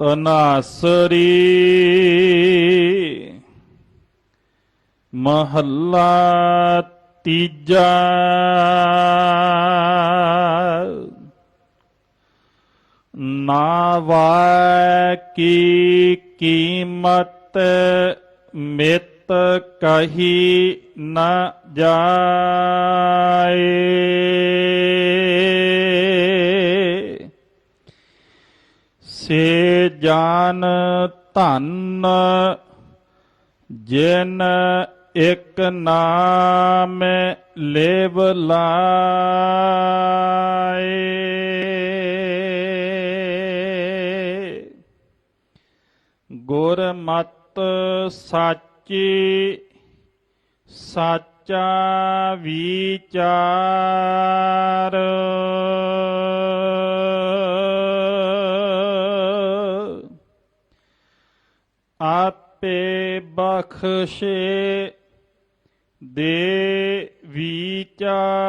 ਤਨਾਸਰੀ ਮਹੱਲਾ ਤੀਜਾ ਨਾਵਾ ਕੀ ਕੀਮਤ ਮਿਤ ਕਹੀ ਨਾ ਜਾ ਸੇ ਜਾਨ ਧਨ ਜਿਨ ਇੱਕ ਨਾਮ ਲੇਵ ਲਾਏ। ਗੁਰ ਮਤ ਸਾਚੀ ਸਾਚਾ ਵਿਚਾਰ। ਆਪੇ ਬਖਸ਼ੇ ਦੇ ਵਿਚਾਰ